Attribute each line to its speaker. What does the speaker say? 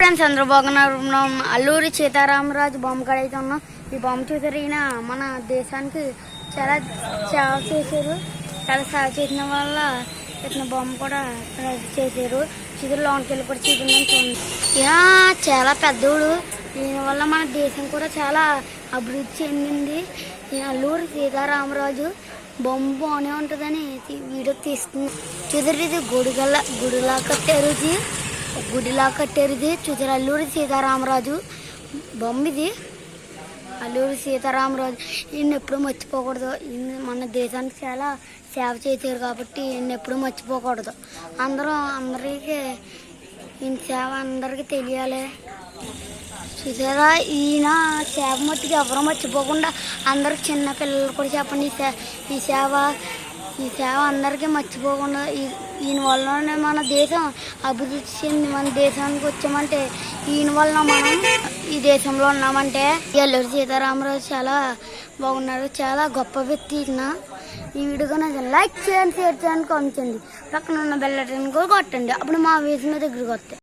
Speaker 1: Friends అందరూ బాగున్నారు. మనం అల్లూరి సీతారామరాజు బొమ్మ కాడ అయితే ఉన్నాం. ఈ బొమ్మ చూసారు ఈయన మన దేశానికి చాలా సేవ చేశారు. చాలా సేవ చేసిన వల్ల ఇతని బొమ్మ కూడా చేశారు. చిదురు లోనికి వెళ్ళి కూడా చూపిందని చూడండి. ఈయన చాలా పెద్దోడు. దీని వల్ల మన దేశం కూడా చాలా అభివృద్ధి చెందింది. ఈ అల్లూరి సీతారామరాజు బొమ్మ బాగానే ఉంటుందని వీడియో తీస్తుంది. చిదురు ఇది గుడిగల గుడిలా కట్టారు గుడిలా కట్టారు ఇది చూసారు అల్లూరి సీతారామరాజు. బొమ్మిది అల్లూరి సీతారామరాజు. ఈయన ఎప్పుడూ మర్చిపోకూడదు. మన దేశానికి చాలా సేవ చేశారు కాబట్టి ఈయన ఎప్పుడూ మర్చిపోకూడదు. అందరూ అందరికీ ఈయన సేవ అందరికీ తెలియాలి. చూసారా? ఈయన సేవ మట్టుకు ఎవరు మర్చిపోకుండా అందరికి చిన్న పిల్లలు కూడా చెప్పండి ఈ ఈ సేవ ఈ సేవ అందరికీ మర్చిపోకుండా ఈ- ఈయన వల్లనే మన దేశం అభివృద్ధి చెంది మన దేశానికి వచ్చామంటే ఈయన వల్ల మనం ఈ దేశంలో ఉన్నామంటే ఎల్లూరు సీతారామరాజు చాలా బాగున్నారు చాలా గొప్ప వ్యక్తి ఈయన. ఈ వీడియో నాకు లైక్ చేయండి షేర్ చేయండి కామెంట్ చేయండి. పక్కన ఉన్న బెల్ కూడా కొట్టండి. అప్పుడు మా వీస్ మీద దగ్గరికి వస్తాయి